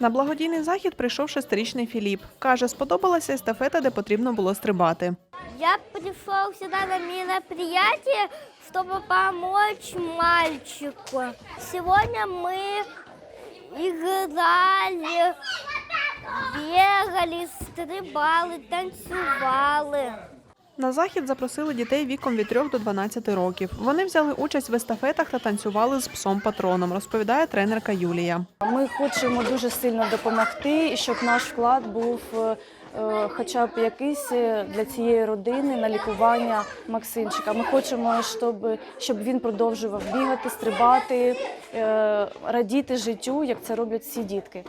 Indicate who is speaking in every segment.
Speaker 1: На благодійний захід прийшов шестирічний Філіп. Каже, сподобалася естафета, де потрібно було стрибати.
Speaker 2: Я пришел сюда на мероприятие, чтобы помочь мальчику. Сегодня мы играли, бегали, стрибали, танцевали.
Speaker 1: На захід запросили дітей віком від 3 до 12 років. Вони взяли участь в естафетах та танцювали з псом патроном, розповідає тренерка Юлія.
Speaker 3: Ми хочемо дуже сильно допомогти, щоб наш вклад був е, е, хоча б якийсь е, для цієї родини на лікування Максимчика. Ми хочемо, щоб, щоб він продовжував бігати, стрибати, радіти життю, як це роблять всі дітки.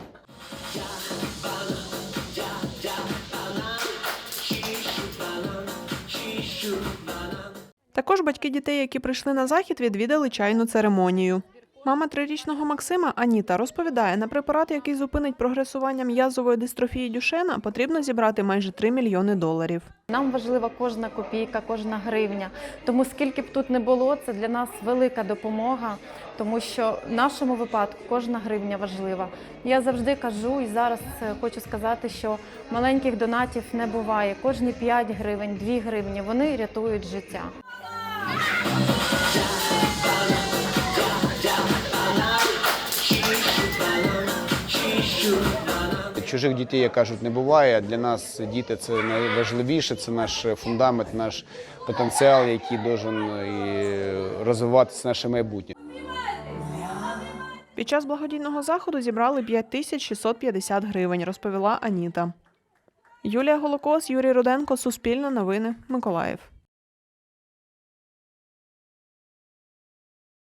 Speaker 1: Також батьки дітей, які прийшли на захід, відвідали чайну церемонію. Мама трирічного Максима Аніта розповідає, на препарат, який зупинить прогресування м'язової дистрофії Дюшена, потрібно зібрати майже 3 мільйони доларів.
Speaker 4: Нам важлива кожна копійка, кожна гривня. Тому скільки б тут не було, це для нас велика допомога, тому що в нашому випадку кожна гривня важлива. Я завжди кажу і зараз е, хочу сказати, що маленьких донатів не буває. Кожні 5 гривень, 2 гривні вони рятують життя.
Speaker 5: Чужих дітей, як кажуть, не буває. Для нас діти це найважливіше, це наш фундамент, наш потенціал, який должен і розвиватися наше майбутнє.
Speaker 1: Під час благодійного заходу зібрали 5650 гривень, розповіла Аніта. Юлія Голокос, Юрій Руденко, Суспільне новини, Миколаїв.